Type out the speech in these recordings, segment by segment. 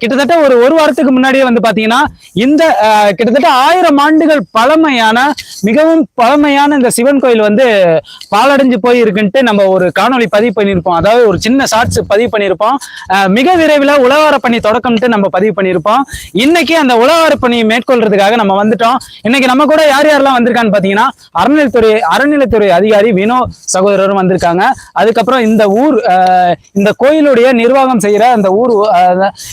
கிட்டத்தட்ட ஒரு ஒரு வாரத்துக்கு முன்னாடியே வந்து பாத்தீங்கன்னா இந்த கிட்டத்தட்ட ஆயிரம் ஆண்டுகள் பழமையான மிகவும் பழமையான இந்த சிவன் கோயில் வந்து பாலடைஞ்சு போய் இருக்குன்ட்டு நம்ம ஒரு காணொலி பதிவு பண்ணியிருப்போம். அதாவது ஒரு சின்ன ஷார்ட்ஸ் பதிவு பண்ணியிருப்போம். மிக விரைவில் உழவார பணி தொடக்கம்ட்டு நம்ம பதிவு பண்ணியிருப்போம். இன்னைக்கு அந்த உழவார பணியை மேற்கொள்றதுக்காக நம்ம வந்துட்டோம். இன்னைக்கு நம்ம கூட யார் யாரெல்லாம் வந்திருக்கான்னு பாத்தீங்கன்னா அறநிலைத்துறை அறநிலைத்துறை அதிகாரி வினோ சகோதரரும் வந்திருக்காங்க. அதுக்கப்புறம் இந்த ஊர் ஆஹ் இந்த கோயிலுடைய நிர்வாகம் செய்யற அந்த ஊர்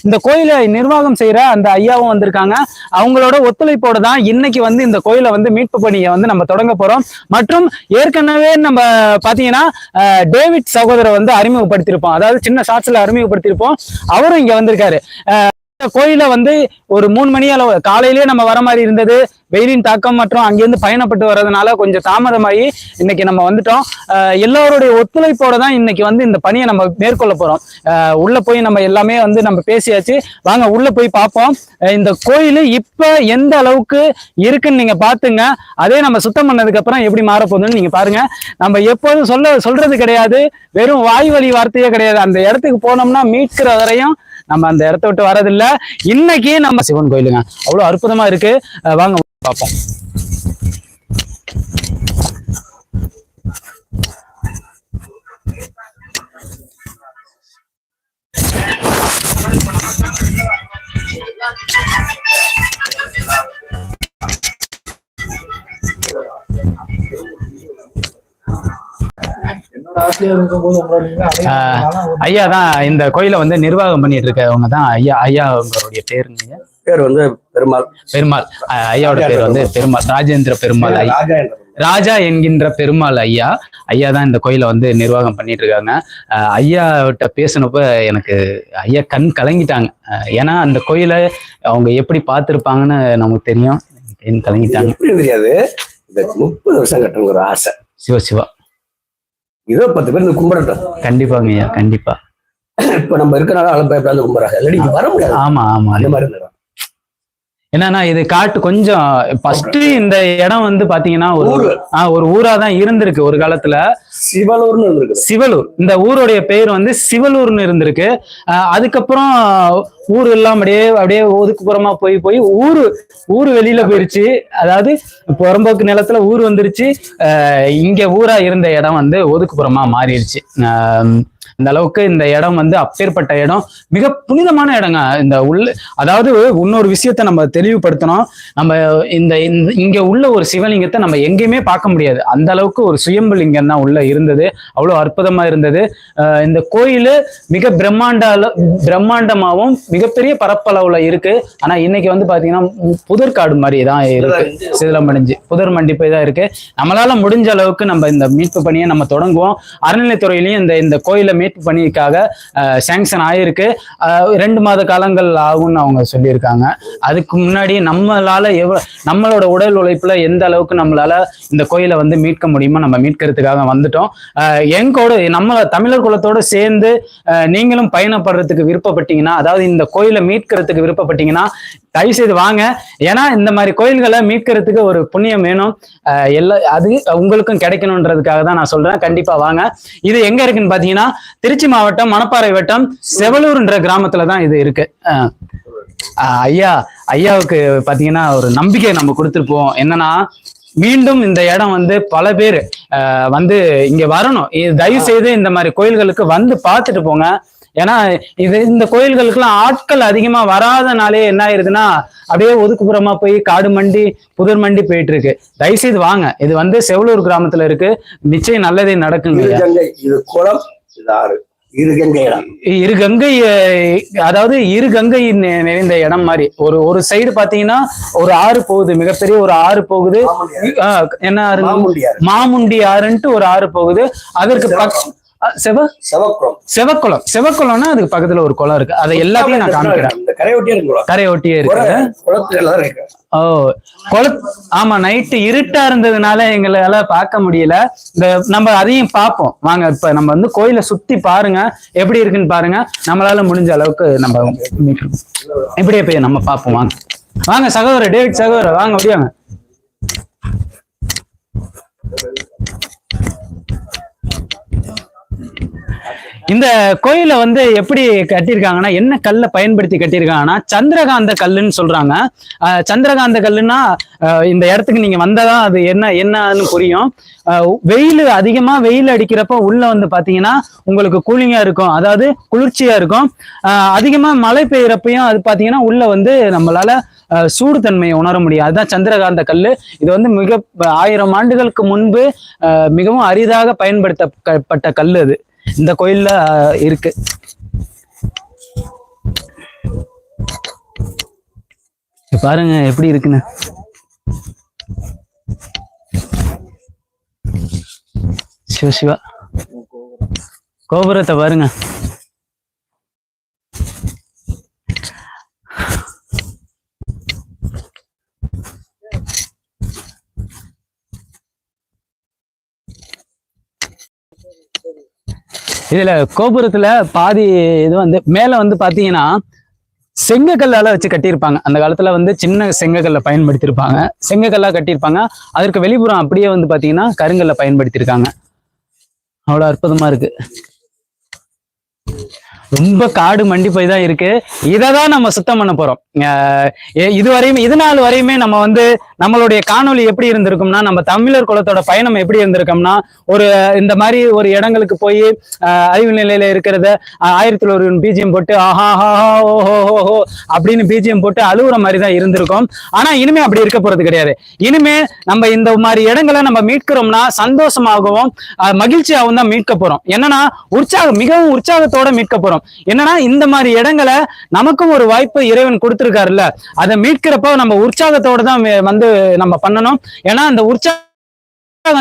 இந்த கோயிலை நிர்வாகம் செய்யற அந்த ஐயாவும் வந்திருக்காங்க. அவங்களோட ஒத்துழைப்போட தான் இன்னைக்கு வந்து இந்த கோயிலை வந்து மீட்பு பணியை வந்து நம்ம தொடங்க போறோம். மற்றும் ஏற்கனவே நம்ம பாத்தீங்கன்னா டேவிட் சகோதரர் வந்து அறிமுகப்படுத்தியிருப்போம். அதாவது சின்ன ஷார்ட்ஸ்ல அறிமுகப்படுத்தியிருப்போம். அவரும் இங்க வந்திருக்காரு. இந்த கோயிலை வந்து ஒரு மூணு மணி அளவு காலையிலேயே நம்ம வர மாதிரி இருந்தது. வெயிலின் தாக்கம் மற்றும் அங்கிருந்து பயணப்பட்டு வர்றதுனால கொஞ்சம் தாமதமாகி இன்னைக்கு நம்ம வந்துட்டோம். எல்லோருடைய எல்லாருடைய ஒத்துழைப்போட தான் இன்னைக்கு வந்து இந்த பணியை நம்ம மேற்கொள்ள போறோம். உள்ள போய் நம்ம எல்லாமே வந்து நம்ம பேசியாச்சு. வாங்க உள்ள போய் பார்ப்போம். இந்த கோயில் இப்ப எந்த அளவுக்கு இருக்குன்னு நீங்க பாத்துங்க அதே நம்ம சுத்தம் பண்ணதுக்கு அப்புறம் எப்படி மாறப்போகுதுன்னு நீங்க பாருங்க. நம்ம எப்போதும் சொல்ல சொல்றது கிடையாது. வெறும் வாய் வழி வார்த்தையே கிடையாது. அந்த இடத்துக்கு போனோம்னா மீட்கிற வரையும் நம்ம அந்த இடத்த விட்டு வரதில்ல இன்னைக்கு நம்ம சிவன் கோயிலுங்க. அவ்வளவு அற்புதமா இருக்கு. வாங்க பார்ப்போம். Thank you. ஐயா தான் இந்த கோயிலை வந்து நிர்வாகம் பண்ணிட்டு இருக்கவங்க தான். ஐயா ஐயா உங்களுடைய பேருங்க பேர் வந்து பெருமாள். பெருமாள். அஹ் ஐயாவோட பேர் வந்து பெருமாள். ராஜேந்திர பெருமாள் ஐயா. ராஜா என்கின்ற பெருமாள் ஐயா. ஐயா தான் இந்த கோயிலை வந்து நிர்வாகம் பண்ணிட்டு இருக்காங்க. அஹ் ஐயாவிட்ட பேசினப்ப எனக்கு ஐயா கண் கலங்கிட்டாங்க. ஏன்னா அந்த கோயிலை அவங்க எப்படி பார்த்துருப்பாங்கன்னு நமக்கு தெரியும். கண் கலங்கிட்டாங்க. தெரியாது? இந்த முப்பது வருஷம் கட்டணுங்கிற ஒரு ஆசை. சிவ சிவா. இதோ பத்து பேர் இந்த கும்பிடட்டும் கண்டிப்பாங்க ஐயா கண்டிப்பா. இப்ப நம்ம இருக்கனால ஆளு பயப்படாத கும்பிடுறாங்க இல்லாட்டி வர முடியாது. ஆமா ஆமா. அந்த மாதிரி என்னன்னா இது காட்டு கொஞ்சம் ஃபர்ஸ்ட் இந்த இடம் வந்து பாத்தீங்கன்னா ஒரு ஒரு ஊரா தான் இருந்திருக்கு ஒரு காலத்துல. சிவலூர்னு இருந்திருக்குது சிவலூர். இந்த ஊருடைய பெயர் வந்து சிவலூர்னு இருந்திருக்கு. அதுக்கப்புறம் ஊர் எல்லாம் அப்படியே அப்படியே ஒதுக்குப்புறமா போய் போய் ஊரு ஊர் வெளியில போயிருச்சு. அதாவது புறம்போக்கு நிலத்துல ஊர் வந்துருச்சு. இங்க ஊரா இருந்த இடம் வந்து ஒதுக்குப்புறமா மாறிடுச்சு. ஆஹ் இந்த அளவுக்கு இந்த இடம் வந்து அப்பேற்பட்ட இடம். மிக புனிதமான இடங்க. இந்த உள்ள அதாவது இன்னொரு விஷயத்த நம்ம தெளிவுபடுத்தணும். நம்ம இந்த இங்க உள்ள ஒரு சிவலிங்கத்தை நம்ம எங்கேயுமே பார்க்க முடியாது. அந்த அளவுக்கு ஒரு சுயம்பு லிங்கம் தான் உள்ள இருந்தது. அவ்வளவு அற்புதமா இருந்தது. இந்த கோயில் மிக பிரம்மாண்ட பிரம்மாண்டமாவும் மிகப்பெரிய பரப்பளவுல இருக்கு. ஆனா இன்னைக்கு வந்து பாத்தீங்கன்னா புதர்காடு மாதிரி தான் இருக்கு. சிதிலமடைஞ்சு. புதர் மண்டிப்பை தான் இருக்கு. நம்மளால முடிஞ்ச அளவுக்கு நம்ம இந்த மீட்பு பணியை நம்ம தொடங்குவோம். அறநிலைத்துறையிலையும் இந்த இந்த கோயிலை மீட்பு பணிக்காக சேங்ஷன் ஆயிருக்கு. ரெண்டு மாத காலங்கள் ஆகும்னு அவங்க சொல்லியிருக்காங்க. அதுக்கு முன்னாடி நம்மளால எவ்வளோ நம்மளோட உடல் உழைப்புல எந்த அளவுக்கு நம்மளால இந்த கோயிலை வந்து மீட்க முடியுமோ நம்ம மீட்கிறதுக்காக வந்துட்டோம். எங்கோட எங்கூட நம்ம தமிழர் குலத்தோட சேர்ந்து ஆஹ் நீங்களும் பயணப்படுறதுக்கு விருப்பப்பட்டீங்கன்னா அதாவது இந்த கோயிலை மீட்கிறதுக்கு விருப்பப்பட்டீங்கன்னா தயவு செய்து வாங்க. ஏன்னா இந்த மாதிரி கோயில்களை மீட்கிறதுக்கு ஒரு புண்ணியம் வேணும். எல்லா அது உங்களுக்கும் கிடைக்கணுன்றதுக்காக தான் நான் சொல்றேன். கண்டிப்பா வாங்க. இது எங்க இருக்குன்னு பாத்தீங்கன்னா திருச்சி மாவட்டம் மணப்பாறை வட்டம் செவலூர்ன்ற கிராமத்துல தான் இது இருக்கு. ஆஹ் ஐயா ஐயாவுக்கு பாத்தீங்கன்னா ஒரு நம்பிக்கை நம்ம கொடுத்துருப்போம். என்னன்னா மீண்டும் இந்த இடம் வந்து பல பேர் ஆஹ் வந்து இங்க வரணும். இது தயவு செய்து இந்த மாதிரி கோயில்களுக்கு வந்து பார்த்துட்டு போங்க. ஏன்னா இது இந்த கோயில்களுக்கெல்லாம் ஆட்கள் அதிகமா வராதனாலே என்ன ஆயிருதுன்னா அப்படியே ஒதுக்குப்புறமா போய் காடு மண்டி புதர் மண்டி போயிட்டு இருக்கு தயவு செய்து வாங்க. இது வந்து செவலூர் கிராமத்துல இருக்கு. நிச்சயம் நல்லதே நடக்குங்க இது குளம் இது ஆறு இது கங்கை இடம். இரு கங்கை அதாவது இரு கங்கை நிறைந்த இடம் மாதிரி. ஒரு ஒரு சைடு பாத்தீங்கன்னா ஒரு ஆறு போகுது. மிகப்பெரிய ஒரு ஆறு போகுது. என்ன? மாமுண்டியார் மாமுண்டி ஆறுன்ட்டு ஒரு ஆறு போகுது. அதற்கு பக் அஹ், செவ செவக்குளம். செவக்குளம். செவக்குளம்னா அதுக்கு பக்கத்துல ஒரு குளம் இருக்கு. அதை எல்லாத்தையும் நான் காமிக்கிறேன். இந்த கரையொட்டியே இருக்கு குளம் கரை ஒட்டியே இருக்கு. ஓ குள ஆமா நைட்டு இருட்டா இருந்ததுனால எங்களால பார்க்க முடியல. இந்த நம்ம அதையும் பார்ப்போம். வாங்க இப்ப நம்ம வந்து கோயிலை சுத்தி பாருங்க. எப்படி இருக்குன்னு பாருங்க. நம்மளால முடிஞ்ச அளவுக்கு நம்ம. இப்படியே போய் நம்ம பார்ப்போம். வாங்க. வாங்க சகோதரர் டேவிட் சகோதரர் வாங்க அப்படியாங்க இந்த கோயிலை வந்து எப்படி கட்டியிருக்காங்கன்னா என்ன கல்லை பயன்படுத்தி கட்டியிருக்காங்கன்னா சந்திரகாந்த கல்லுன்னு சொல்றாங்க. சந்திரகாந்த கல்லுன்னா இந்த இடத்துக்கு நீங்க வந்தாதான் அது என்ன என்னன்னு புரியும். வெயில் அதிகமா வெயில் அடிக்கிறப்ப உள்ள வந்து பாத்தீங்கன்னா உங்களுக்கு கூலிங்கா இருக்கும். அதாவது குளிர்ச்சியா இருக்கும். அதிகமா மழை பெய்யறப்பையும் அது பாத்தீங்கன்னா உள்ள வந்து நம்மளால சூடு தன்மையை உணர முடியும். அதுதான் சந்திரகாந்த கல் இது வந்து மிக ஆயிரம் ஆண்டுகளுக்கு முன்பு மிகவும் அரிதாக பயன்படுத்தப்பட்ட கல் அது. இந்த கோயில்ல இருக்கு. பாருங்க எப்படி இருக்குன்னு. சிவ சிவா. கோபுரத்தை பாருங்க. இதுல கோபுரத்துல பாதி இது வந்து மேல வந்து பாத்தீங்கன்னா செங்கக்கல்லால வச்சு கட்டியிருப்பாங்க. அந்த காலத்துல வந்து சின்ன செங்கக்கல்லை பயன்படுத்தியிருப்பாங்க. செங்கக்கல்லா கட்டியிருப்பாங்க. அதற்கு வெளிப்புறம் அப்படியே வந்து பாத்தீங்கன்னா கருங்கல்ல பயன்படுத்தியிருக்காங்க. அவ்வளவு அற்புதமா இருக்கு. ரொம்ப காடு மண்டி போய் தான் இருக்கு. இதை தான் நம்ம சுத்தம் பண்ண போறோம். அஹ் இது வரையுமே இது நாள் வரையுமே நம்ம வந்து நம்மளுடைய காணொளி எப்படி இருந்திருக்கும்னா நம்ம தமிழர் குலத்தோட பயணம் எப்படி இருந்திருக்கோம்னா ஒரு இந்த மாதிரி ஒரு இடங்களுக்கு போய் அறிவு நிலையில இருக்கிறத ஆயிரத்தி ஒரு பிஜிஎம் போட்டு ஆஹா ஹா ஓஹோ ஹோ அப்படின்னு பிஜிஎம் போட்டு அழுகுற மாதிரி தான் இருந்திருக்கும். ஆனா இனிமே அப்படி இருக்க போறது கிடையாது. இனிமே நம்ம இந்த மாதிரி இடங்களை நம்ம மீட்கிறோம்னா சந்தோஷமாகவும் மகிழ்ச்சியாகவும் தான் மீட்க போறோம். என்னன்னா உற்சாகம் மிகவும் உற்சாகத்தோட மீட்க போறோம். என்னன்னா இந்த மாதிரி இடங்களை நமக்கும் ஒரு வாய்ப்பு இறைவன் கொடுத்திருக்காருல்ல. அதை மீட்கிறப்ப நம்ம உற்சாகத்தோட தான் வந்து நம்ம பண்ணணும். ஏன்னா அந்த உற்சாக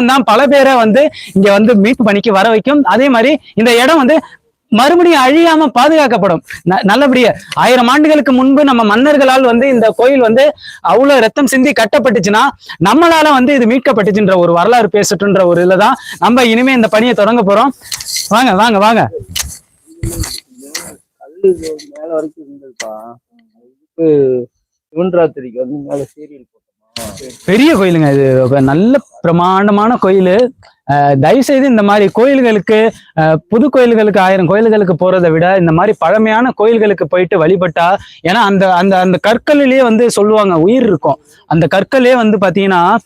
தான் பல பேரை வந்து இங்க வந்து மீட்பு பணிக்கு வர வைக்கும். அதே மாதிரி இந்த இடம் வந்து மறுபடியும் அழியாம பாதுகாக்கப்படும். ந- நல்லபடியா. ஆயிரம் ஆண்டுகளுக்கு முன்பு நம்ம மன்னர்களால் வந்து இந்த கோயில் வந்து அவ்வளவு ரத்தம் சிந்தி கட்டப்பட்டுச்சுன்னா நம்மளால வந்து இது மீட்கப்பட்டுச்சுன்ற ஒரு வரலாறு பேசட்டுன்ற ஒரு இதுலதான் நம்ம இனிமே இந்த பணியை தொடங்க போறோம். வாங்க வாங்க வாங்க. மேல வரைக்கும் இருந்ததுப்பா இதுக்கு சிவன்ராத்திரிக்கு வந்து மேல சீரியல் போட்டோமா? பெரிய கோயிலுங்க இது. நல்ல பிரமாண்டமான கோயில். தயவு செய்து இந்த மாதிரி கோயில்களுக்கு புது கோயில்களுக்கு ஆயிரம் கோயில்களுக்கு போறதை விட இந்த மாதிரி பழமையான கோயில்களுக்கு போயிட்டு வழிபட்டா ஏன்னா அந்த அந்த அந்த கற்களிலேயே வந்து சொல்லுவாங்க உயிர் இருக்கும். அந்த கற்களே வந்து பாத்தீங்கன்னா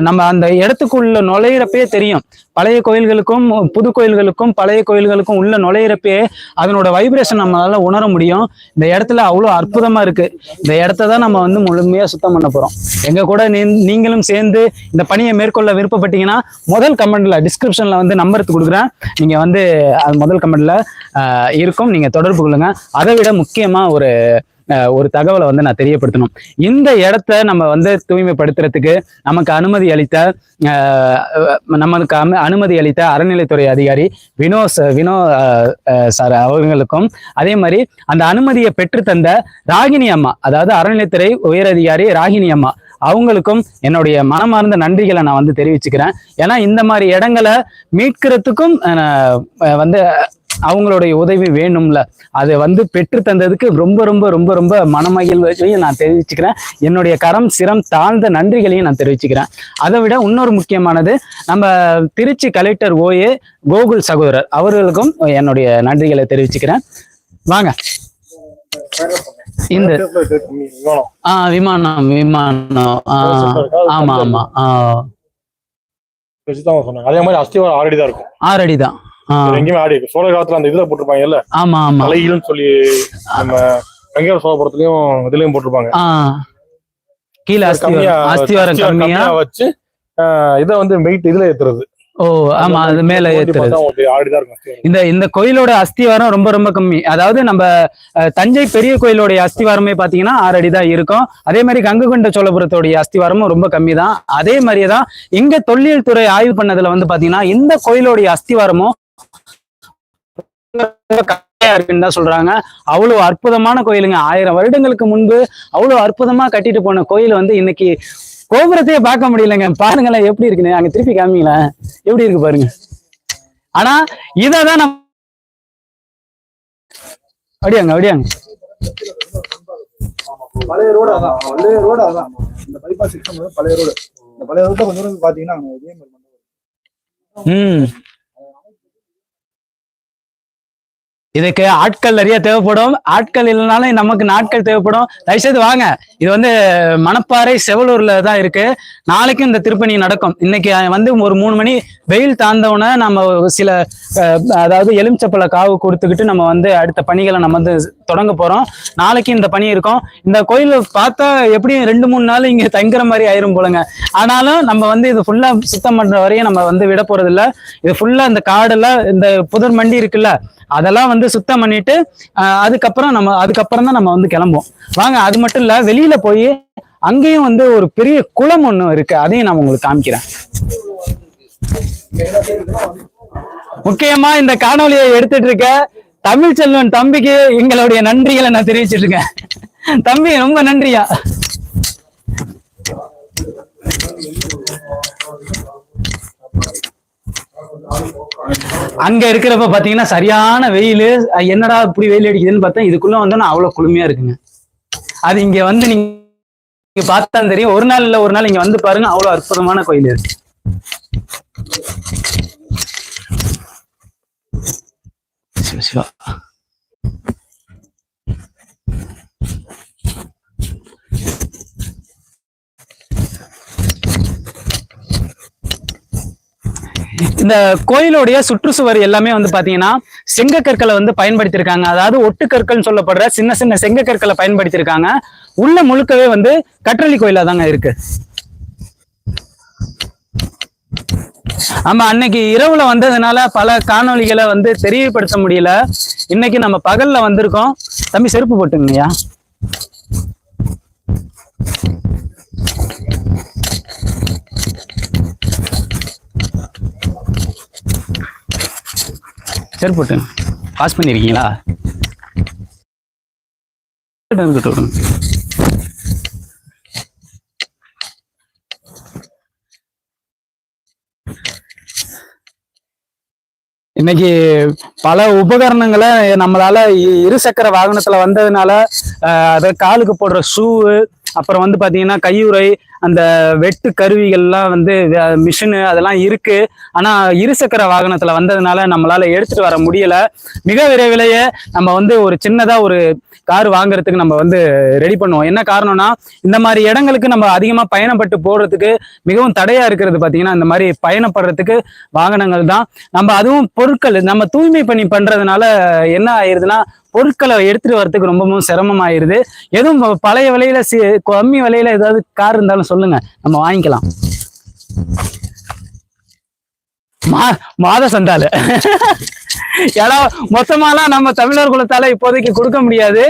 நம்ம அந்த இடத்துக்குள்ள நுழையிறப்பே தெரியும். பழைய கோயில்களுக்கும் புது கோயில்களுக்கும் பழைய கோயில்களுக்கும் உள்ள நுழையிறப்பே அதனோட வைப்ரேஷன் நம்மளால உணர முடியும். இந்த இடத்துல அவ்வளோ அற்புதமா இருக்கு. இந்த இடத்த தான் நம்ம வந்து முழுமையா சுத்தம் பண்ண போறோம். எங்க கூட நீ- நீங்களும் சேர்ந்து இந்த பணியை மேற்கொள்ள விருப்பப்பட்டீங்கன்னா முதல் கமெண்ட்ல டிஸ்கிரிப்ஷன்ல வந்து நம்பருக்கு கொடுக்குறேன். நீங்க வந்து அது முதல் கமெண்ட்ல இருக்கும். நீங்க தொடர்பு கொள்ளுங்க. அதை விட முக்கியமா ஒரு ஒரு தகவலை வந்து நான் தெரியப்படுத்தணும். இந்த இடத்த நம்ம வந்து தூய்மைப்படுத்துறதுக்கு நமக்கு அனுமதி அளித்த நமக்கு அனுமதி அளித்த அறநிலைத்துறை அதிகாரி வினோ வினோ சார் அவர்களுக்கும் அதே மாதிரி அந்த அனுமதியை பெற்று தந்த ராகினி அம்மா அதாவது அறநிலைத்துறை உயரதிகாரி ராகினி அம்மா அவங்களுக்கும் என்னுடைய மனமார்ந்த நன்றிகளை நான் வந்து தெரிவிச்சுக்கிறேன். ஏன்னா இந்த மாதிரி இடங்களை மீட்கிறதுக்கும் வந்து அவங்களுடைய உதவி வேணும்ல. அதை வந்து பெற்று தந்ததுக்கு ரொம்ப ரொம்ப ரொம்ப ரொம்ப மனமகிழ்வையும் நான் தெரிவிச்சுக்கிறேன். என்னுடைய கரம் சிரம் தாழ்ந்த நன்றிகளையும் நான் தெரிவிச்சுக்கிறேன். அதை விட இன்னொரு முக்கியமானது நம்ம திருச்சி கலெக்டர் ஓஏ கோகுல் சகோதரர் அவர்களுக்கும் என்னுடைய நன்றிகளை தெரிவிச்சுக்கிறேன். வாங்க. இந்த ஆ விமானம் விமானம். ஆமா ஆமா. சொன்னாங்க. அதே மாதிரி அஸ்திவாரம் தான் இருக்கும். ஆறடி தான். எங்கேயுமே ஆடி இருக்கு சோழ காலத்துல அந்த இதுல போட்டிருப்பாங்கல்ல ஆமா ஆமா. தலையிலும் சொல்லி நம்ம வெங்கட சோழபுரத்துலயும் இதுலயும் போட்டிருப்பாங்க. கீழே கம்மியா அஸ்திவாரம் கம்மியா வச்சு இதை வந்து வெயிட் இதுல ஏத்துறது. ஓ ஆமா அது மேல ஏத்துறது. இந்த இந்த கோயிலோட அஸ்திவாரம் ரொம்ப ரொம்ப கம்மி. அதாவது நம்ம தஞ்சை பெரிய கோயிலோடைய அஸ்திவாரமே பாத்தீங்கன்னா ஆறு அடி தான் இருக்கும். அதே மாதிரி கங்ககொண்ட சோழபுரத்தோடைய அஸ்திவாரமும் ரொம்ப கம்மி தான் அதே மாதிரியே தான் இங்க தொல்லியல் துறை ஆய்வு பண்ணதுல வந்து பாத்தீங்கன்னா இந்த கோயிலோடைய அஸ்திவாரமும் இருக்குன்னு தான் சொல்றாங்க. அவ்வளவு அற்புதமான கோயிலுங்க. ஆயிரம் வருடங்களுக்கு முன்பு அவ்வளவு அற்புதமா கட்டிட்டு போன கோயில் வந்து இன்னைக்கு கோபுரத்தையே பார்க்க முடியலங்க. பாருங்களேன் எப்படி இருக்குன்னு. அங்க திருப்பி காமிங்களேன். எப்படி இருக்கு பாருங்க. ஆனா இதான் நம்ம அப்படியாங்க அப்படியாங்க. பழைய ரோடு அதான். பழைய ரோடு அதான். இந்த பைபாஸ் சிஸ்டம் பழைய ரோடு இந்த பழைய ரோட்ல கொஞ்சம் பாத்தீங்கன்னா அங்க இதே மாதிரி மண்டபம். ம் இதுக்கு ஆட்கள் நிறைய தேவைப்படும். ஆட்கள் இல்லைனாலும் நமக்கு நாட்கள் தேவைப்படும். தயவுசெய்து வாங்க. இது வந்து மணப்பாறை செவலூர்ல தான் இருக்கு. நாளைக்கும் இந்த திருப்பணி நடக்கும். இன்னைக்கு வந்து ஒரு மூணு மணி வெயில் தாழ்ந்தவுடனே நம்ம சில அதாவது எலுமிச்சப்பழ காவு கொடுத்துக்கிட்டு நம்ம வந்து அடுத்த பணிகளை நம்ம வந்து தொடங்க போறோம். நாளைக்கு இந்த பணி இருக்கும். இந்த கோயில் பார்த்தா எப்படியும் ரெண்டு மூணு நாள் இங்க தங்குற மாதிரி ஆயிரும் போலங்க. ஆனாலும் நம்ம வந்து இது ஃபுல்லா சுத்தம் பண்ற வரையும் நம்ம வந்து விட போறது இல்ல இது ஃபுல்லா இந்த காடெல்லாம் இந்த புதர் மண்டி இருக்குல்ல அதெல்லாம் வந்து சுத்தம் பண்ணிட்டு அதுக்கப்புறம் நம்ம அதுக்கப்புறம் தான் நம்ம வந்து கிளம்புவோம். வாங்க அது மட்டும் இல்ல வெளியில போய் அங்கேயும் வந்து ஒரு பெரிய குளம் ஒண்ணு இருக்கு. அதையும் நான் உங்களுக்கு காமிக்கிறேன். முக்கியமா இந்த காணொலியை எடுத்துட்டு இருக்க தமிழ் செல்வன் தம்பிக்கு எங்களுடைய நன்றிகளை நான் தெரிவிச்சிட்டு இருக்கேன். தம்பி ரொம்ப நன்றியா? அங்க இருக்கிறப்ப பாத்தீங்கன்னா சரியான வெயில். என்னடா இப்படி வெயில் அடிக்குதுன்னு பார்த்தா இதுக்குள்ள வந்தோம்னா அவ்வளவு குளுமையா இருக்குங்க. அது இங்க வந்து நீங்க பார்த்தா தெரியும். ஒரு நாள் இல்ல ஒரு நாள் இங்க வந்து பாருங்க அவ்வளவு அற்புதமான கோயில் இருக்கு சிவ சிவா இந்த கோயிலுடைய சுற்றுச்சுவர் எல்லாமே வந்து பாத்தீங்கன்னா செங்கக்கற்களை வந்து பயன்படுத்தியிருக்காங்க. அதாவது ஒட்டுக்கற்கள்னு சொல்லப்படுற சின்ன சின்ன செங்கக்கற்களை பயன்படுத்தியிருக்காங்க. உள்ள முழுக்கவே வந்து கற்றளி கோயிலா தாங்க இருக்கு. ஆமா அன்னைக்கு இரவுல வந்ததுனால பல காணொளிகளை வந்து தெரியப்படுத்த முடியல. இன்னைக்கு நம்ம பகல்ல வந்திருக்கோம். தம்பி செருப்பு போட்டுங்கய்யா செருப்பு போட்டுங்க பாஸ் பண்ணிருக்கீங்களா? இருக்கட்டும், இன்னைக்கு பல உபகரணங்களை நம்மளால இருசக்கர வாகனத்துல வந்ததுனால அதை காலுக்கு போடுற ஷூவு அப்புறம் வந்து பார்த்தீங்கன்னா கையுறை அந்த வெட்டு கருவிகள்லாம் வந்து மிஷினு அதெல்லாம் இருக்கு. ஆனா இருசக்கர வாகனத்துல வந்ததுனால நம்மளால எடுத்துட்டு வர முடியல. மிக விரைவிலேயே நம்ம வந்து ஒரு சின்னதா ஒரு கார் வாங்குறதுக்கு நம்ம வந்து ரெடி பண்ணுவோம். என்ன காரணம்னா இந்த மாதிரி இடங்களுக்கு நம்ம அதிகமா பயணப்பட்டு போடுறதுக்கு மிகவும் தடையா இருக்கிறது பாத்தீங்கன்னா இந்த மாதிரி பயணப்படுறதுக்கு வாகனங்கள் தான். நம்ம அதுவும் பொருட்கள் நம்ம தூய்மை பணி பண்றதுனால என்ன ஆயிருதுன்னா பொருட்களை எடுத்துட்டு வரதுக்கு ரொம்பவும் சிரமமாயிருது. எதுவும் பழைய விலையில கம்மி விலையில ஏதாவது கார் இருந்தாலும் சொல்லுங்க. நம்ம வாங்கிக்கலாம். மா மாத சந்தாலு ஏன்னா மொத்தமாலாம் நம்ம தமிழர் குலத்தால இப்போதைக்கு கொடுக்க முடியாது.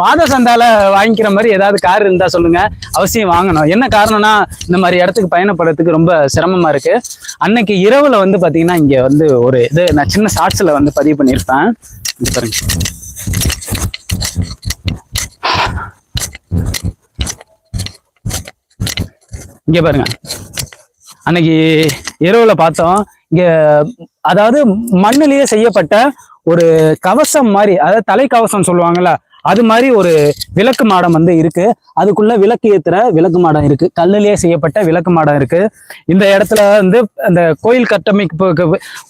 மாத சந்தால வாங்கிக்கிற மாதிரி ஏதாவது கார் இருந்தா சொல்லுங்க. அவசியம் வாங்கணும். என்ன காரணம்னா இந்த மாதிரி இடத்துக்கு பயணப்படுறதுக்கு ரொம்ப சிரமமா இருக்கு. அன்னைக்கு இரவுல வந்து பாத்தீங்கன்னா இங்க வந்து ஒரு இது நான் சின்ன ஷார்ட்ஸ்ல வந்து பதிவு பண்ணியிருப்பேன். பாருங்க. இங்க பாருங்க. அன்னைக்கு இரவுல பார்த்தோம் இங்க அதாவது மண்ணிலேயே செய்யப்பட்ட ஒரு கவசம் மாதிரி அதாவது தலைக்கவசம் சொல்லுவாங்கல்ல அது மாதிரி ஒரு விளக்கு மாடம் வந்து இருக்கு. அதுக்குள்ள விளக்கு ஏத்துற விளக்கு மாடம் இருக்கு. கல்லுலயே செய்யப்பட்ட விளக்கு மாடம் இருக்கு. இந்த இடத்துல வந்து அந்த கோயில் கட்டமைப்புக்கு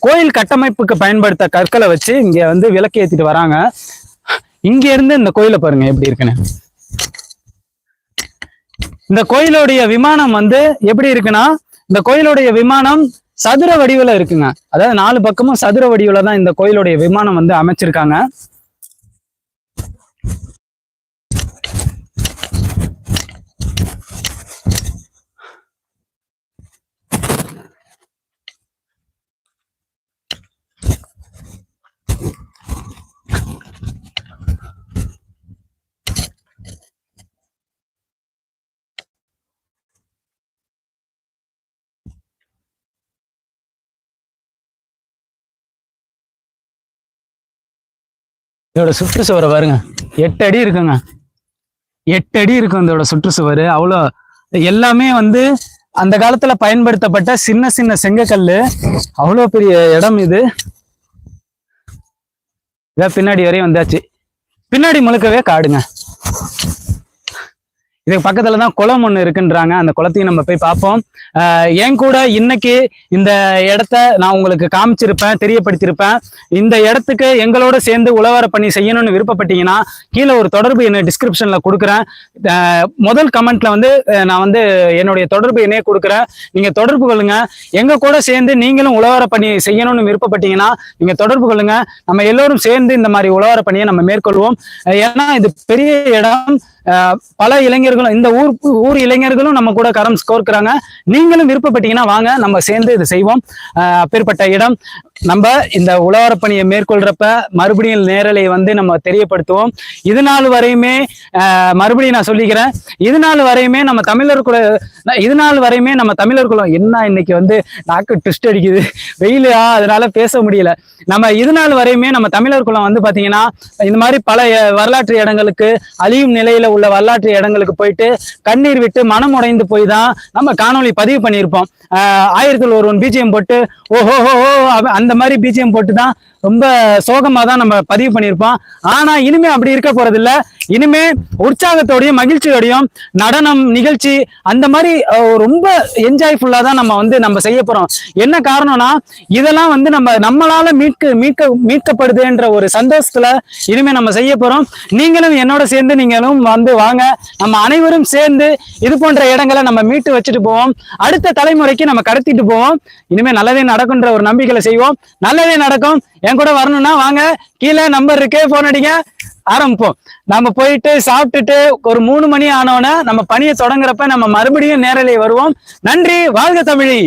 கோயில் கட்டமைப்புக்கு பயன்படுத்த கற்களை வச்சு இங்க வந்து விளக்கு ஏத்திட்டு வராங்க. இங்க இருந்து இந்த கோயிலை பாருங்க எப்படி இருக்குன்னு. இந்த கோயிலுடைய விமானம் வந்து எப்படி இருக்குன்னா இந்த கோயிலுடைய விமானம் சதுர வடிவுல இருக்குங்க. அதாவது நாலு பக்கமும் சதுர வடிவுல தான் இந்த கோயிலுடைய விமானம் வந்து அமைச்சிருக்காங்க. இதோட சுற்றுச்சுவரை பாருங்க. எட்டு அடி இருக்குங்க. எட்டு அடி இருக்கும் இதோட சுற்றுச்சுவர் அவ்வளோ எல்லாமே வந்து அந்த காலத்துல பயன்படுத்தப்பட்ட சின்ன சின்ன செங்கக்கல்லு. அவ்வளோ பெரிய இடம் இது. இதான் பின்னாடி வரையும் வந்தாச்சு. பின்னாடி முழுக்கவே காடுங்க. இதுக்கு பக்கத்துல தான் குளம் ஒன்று இருக்குன்றாங்க. அந்த குளத்தையும் நம்ம போய் பார்ப்போம். என் கூட இன்னைக்கு இந்த இடத்த நான் உங்களுக்கு காமிச்சிருப்பேன் தெரியப்படுத்தியிருப்பேன். இந்த இடத்துக்கு எங்களோட சேர்ந்து உழவர பணி செய்யணும்னு விருப்பப்பட்டீங்கன்னா கீழே ஒரு தொடர்பு என்ன டிஸ்கிரிப்ஷன்ல கொடுக்குறேன். முதல் கமெண்ட்ல வந்து நான் வந்து என்னுடைய தொடர்பு என்னையே கொடுக்குறேன். நீங்க தொடர்பு கொள்ளுங்க. எங்க கூட சேர்ந்து நீங்களும் உழவர பணி செய்யணும்னு விருப்பப்பட்டீங்கன்னா நீங்க தொடர்பு கொள்ளுங்க. நம்ம எல்லோரும் சேர்ந்து இந்த மாதிரி உழவர பணியை நம்ம மேற்கொள்வோம். ஏன்னா இது பெரிய இடம். பல இளைஞர்களும் இந்த ஊர் ஊர் இளைஞர்களும் நம்ம கூட கரம் கோர்க்கிறாங்க. நீங்களும் விருப்பப்பட்டீங்கன்னா வாங்க நம்ம சேர்ந்து இது செய்வோம். ஆஹ் அப்பேற்பட்ட இடம். நம்ம இந்த உழவார பணியை மேற்கொள்றப்ப மறுபடியும் நேரலை வந்து நம்ம தெரியப்படுத்துவோம். இது நாள் வரையுமே ஆஹ் மறுபடியும் நான் சொல்லிக்கிறேன். இது நாள் வரையுமே நம்ம தமிழர் குல இது நாள் வரையுமே நம்ம தமிழர் குலம் என்ன இன்னைக்கு வந்து நாக்கு ட்விஸ்ட் அடிக்குது. வெயிலா அதனால பேச முடியல. நம்ம இது நாள் வரையுமே நம்ம தமிழர் குலம் வந்து பாத்தீங்கன்னா இந்த மாதிரி பல வரலாற்று இடங்களுக்கு அழியும் நிலையில உள்ள வரலாற்று இடங்களுக்கு போயிட்டு கண்ணீர் விட்டு மனம் உடைந்து போய் தான் நம்ம காணொளி பதிவு பண்ணியிருப்போம். ஆஹ், ஆயிரத்தில் ஒருவன் பிஜிஎம் போட்டு ஓஹோ ஹோ அந்த மாதிரி பிஜிஎம் போட்டு தான் ரொம்ப சோகமாக தான் நம்ம பதிவு பண்ணியிருப்போம். ஆனால் இனிமே அப்படி இருக்க போகிறதில்ல இனிமே உற்சாகத்தோடையும் மகிழ்ச்சியோடையும் நடனம் நிகழ்ச்சி அந்த மாதிரி ரொம்ப என்ஜாய்ஃபுல்லாக தான் நம்ம வந்து நம்ம செய்ய போகிறோம் என்ன காரணம்னா இதெல்லாம் வந்து நம்ம நம்மளால மீட்க மீட்க மீட்கப்படுதுன்ற ஒரு சந்தோஷத்தில் இனிமே நம்ம செய்ய போகிறோம் நீங்களும் என்னோட சேர்ந்து நீங்களும் வந்து வாங்க. நம்ம அனைவரும் சேர்ந்து இது போன்ற இடங்களை நம்ம மீட்டு வச்சுட்டு போவோம். அடுத்த தலைமுறைக்கு நம்ம கடத்திட்டு போவோம். இனிமே நல்லதே நடக்குன்ற ஒரு நம்பிக்கையில செய்வோம். நல்லதே நடக்கும். என் கூட வரணும்னா வாங்க. கீழே நம்பர் இருக்கு போன் அடிங்க. ஆரம்பிப்போம். நம்ம போயிட்டு சாப்பிட்டுட்டு ஒரு மூணு மணி ஆனோன்னே நம்ம பணியை தொடங்குறப்ப நம்ம மறுபடியும் நேரலை வருவோம். நன்றி வாழ்க தமிழி.